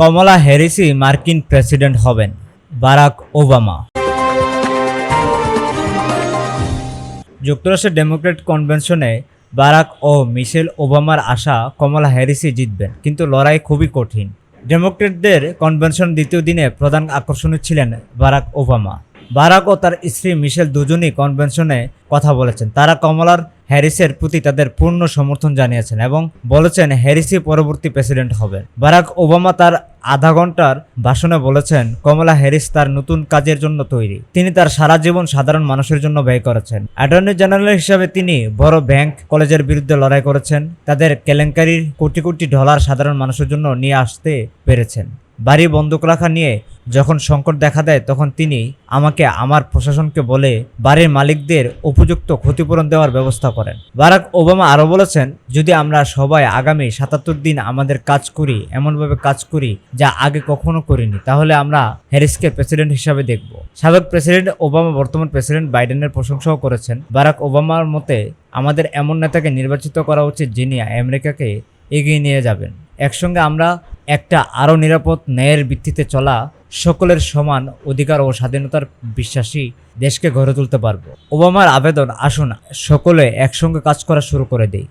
কমলা হ্যারিসই মার্কিন প্রেসিডেন্ট হবেন Barack Obama. যুক্তরাষ্ট্রের ডেমোক্রেট কনভেনশনে বারাক ও মিশেল ওবামার আশা কমলা হ্যারিসই জিতবেন, কিন্তু লড়াই খুবই কঠিন। ডেমোক্রেটদের কনভেনশন দ্বিতীয় দিনে প্রধান আকর্ষণীয় ছিলেন বারাক ওবামা। বারাক ও তার স্ত্রী মিশেল দুজনই কনভেনশনে কথা বলেছেন। তারা কমলার হ্যারিসের প্রতি তাদের পূর্ণ সমর্থন জানিয়েছেন এবং বলেছেন হ্যারিসই পরবর্তী প্রেসিডেন্ট হবেন। বারাক ওবামা তার আধা ঘণ্টার ভাষণে বলেছেন, কমলা হ্যারিস তার নতুন কাজের জন্য তৈরি। তিনি তার সারা জীবন সাধারণ মানুষের জন্য ব্যয় করেছেন। অ্যাটর্নি জেনারেল হিসাবে তিনি বড় ব্যাংক কলেজের বিরুদ্ধে লড়াই করেছেন। তাদের কেলেঙ্কারির কোটি কোটি ডলার সাধারণ মানুষের জন্য নিয়ে আসতে পেরেছেন। বাড়ি বন্ধক রাখা নিয়ে যখন সংকট দেখা দেয়, তখন তিনি আমাকে আমার প্রশাসনকে বলে বাড়ির মালিকদের উপযুক্ত ক্ষতিপূরণ দেওয়ার ব্যবস্থা করেন। বারাক ওবামা আরও বলেছেন, যদি আমরা সবাই আগামী সাতাত্তর দিন আমাদের কাজ করি, এমনভাবে কাজ করি যা আগে কখনো করিনি, তাহলে আমরা হ্যারিসকে প্রেসিডেন্ট হিসাবে দেখব। সাবেক প্রেসিডেন্ট ওবামা, বর্তমান প্রেসিডেন্ট বাইডেনের প্রশংসাও করেছেন। বারাক ওবামার মতে, আমাদের এমন নেতাকে নির্বাচিত করা উচিত যিনি আমেরিকাকে এগিয়ে নিয়ে যাবেন। একসঙ্গে আমরা একটা আরও নিরাপদ ন্যায়ের ভিত্তিতে চলা সকলের সমান অধিকার ও স্বাধীনতার বিশ্বাসী দেশকে গড়ে তুলতে পারব। ওবামার আবেদন, আসুন সকলে একসঙ্গে কাজ করা শুরু করে দেই।